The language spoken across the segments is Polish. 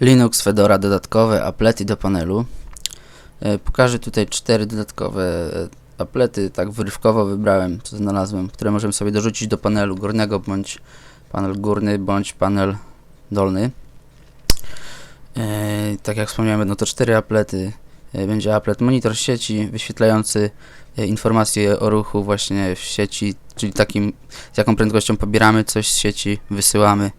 Linux, Fedora, dodatkowe aplety do panelu. E, Pokażę tutaj cztery dodatkowe e, aplety, tak wyrywkowo wybrałem, co znalazłem, które możemy sobie dorzucić do panelu górnego, bądź panel górny, bądź panel dolny. E, Tak jak wspomniałem, będą to cztery aplety. Będzie aplet monitor sieci, wyświetlający informacje o ruchu właśnie w sieci, czyli takim, z jaką prędkością pobieramy coś z sieci, wysyłamy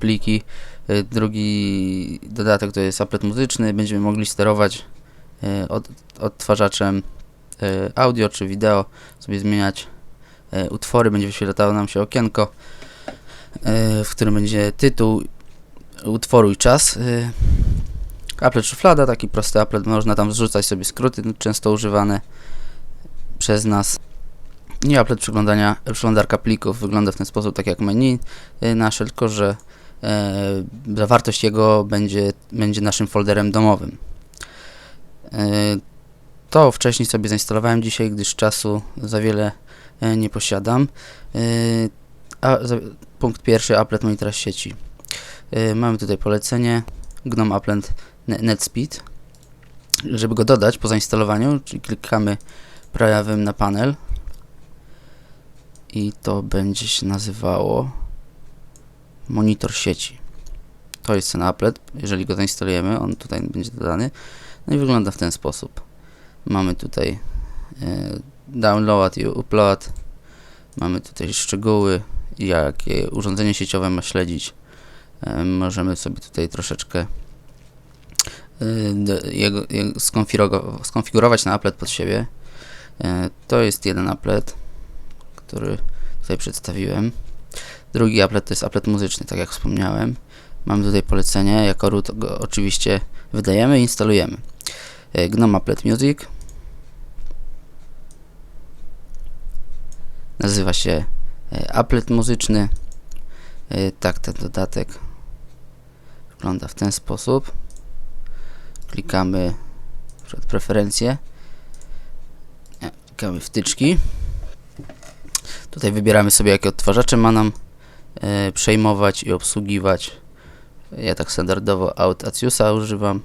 pliki. E, Drugi dodatek to jest aplet muzyczny. Będziemy mogli sterować e, od, odtwarzaczem audio czy wideo, sobie zmieniać utwory. Będzie wyświetlało nam się okienko, w którym będzie tytuł utworu i czas. Aplet szuflada, taki prosty aplet, można tam wrzucać sobie skróty, często używane przez nas. I aplet przeglądania, przeglądarka plików wygląda w ten sposób, tak jak menu e, nasze, tylko że e, zawartość jego będzie, będzie naszym folderem domowym. E, to wcześniej sobie zainstalowałem dzisiaj, gdyż czasu za wiele e, nie posiadam. E, a, za, punkt pierwszy, applet monitora sieci. E, mamy tutaj polecenie GNOME Applet Ne- NetSpeed. Żeby go dodać po zainstalowaniu, czyli klikamy prawym na panel i to będzie się nazywało monitor sieci. To jest ten applet, jeżeli go zainstalujemy, on tutaj będzie dodany. No i wygląda w ten sposób. Mamy tutaj e, download i upload. Mamy tutaj szczegóły, jakie urządzenie sieciowe ma śledzić. E, możemy sobie tutaj troszeczkę d- jego, jego skonfigurowa- skonfigurować na applet pod siebie. E, To jest jeden applet, który tutaj przedstawiłem. Drugi applet to jest applet muzyczny, tak jak wspomniałem. Mamy tutaj polecenie, jako root go oczywiście wydajemy i instalujemy. E, GNOME Applet Music. Nazywa się e, applet muzyczny. E, Tak, ten dodatek wygląda w ten sposób. Klikamy przed preferencje. Klikamy wtyczki. Tutaj wybieramy sobie jakie odtwarzacze ma nam e, przejmować i obsługiwać. Ja tak standardowo Out używam.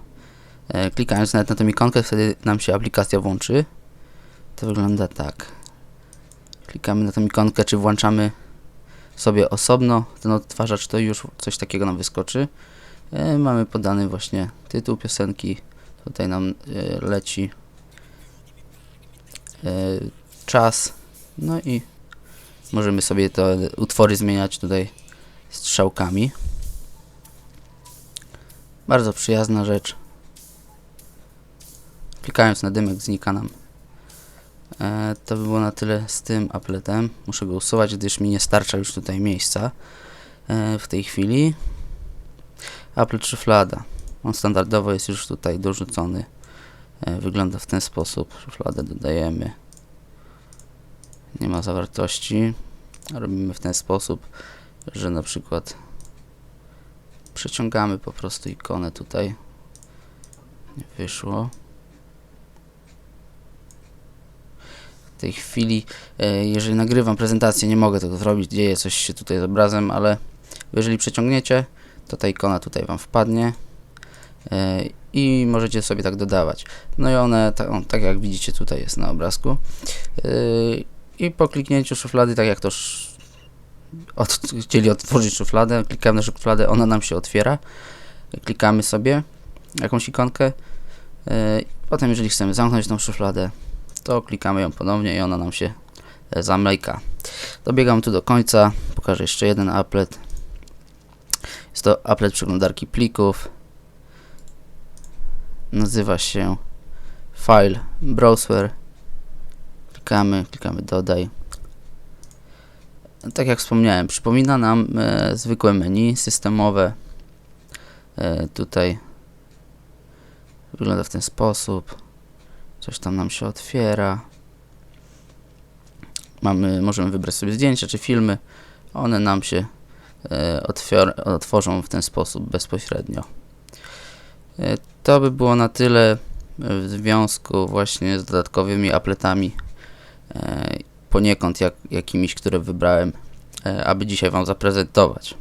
E, klikając nawet na tę ikonkę, wtedy nam się aplikacja włączy. To wygląda tak. Klikamy na tę ikonkę, czy włączamy sobie osobno ten odtwarzacz, to już coś takiego nam wyskoczy. E, mamy podany właśnie tytuł piosenki. Tutaj nam leci czas. No i możemy sobie te utwory zmieniać tutaj strzałkami. Bardzo przyjazna rzecz. Klikając na dymek znika nam. E, to by było na tyle z tym apletem. Muszę go usuwać, gdyż mi nie starcza już tutaj miejsca e, w tej chwili. Applet szuflada. On standardowo jest już tutaj dorzucony. E, wygląda w ten sposób. Szufladę dodajemy. Nie ma zawartości. Robimy w ten sposób, że na przykład przeciągamy po prostu ikonę tutaj. Nie wyszło. W tej chwili, e, jeżeli nagrywam prezentację, nie mogę tego zrobić. Dzieje coś się tutaj z obrazem, ale jeżeli przeciągniecie, to ta ikona tutaj Wam wpadnie e, i możecie sobie tak dodawać. No i one, tak, tak jak widzicie tutaj jest na obrazku. I po kliknięciu szuflady, tak jak to od, chcieli otworzyć szufladę, klikamy na szufladę, ona nam się otwiera. Klikamy sobie jakąś ikonkę. e, Potem jeżeli chcemy zamknąć tą szufladę, to klikamy ją ponownie i ona nam się e, zamyka. Dobiegam tu do końca, pokażę jeszcze jeden applet. Jest to applet przeglądarki plików. Nazywa się File Browser. Klikamy, klikamy dodaj. Tak jak wspomniałem, przypomina nam e, zwykłe menu systemowe. E, tutaj wygląda w ten sposób. Coś tam nam się otwiera. Mamy, możemy wybrać sobie zdjęcia czy filmy. One nam się e, otwior- otworzą w ten sposób bezpośrednio. E, to by było na tyle w związku właśnie z dodatkowymi apletami. Poniekąd jak, jakimiś, które wybrałem, e, aby dzisiaj Wam zaprezentować.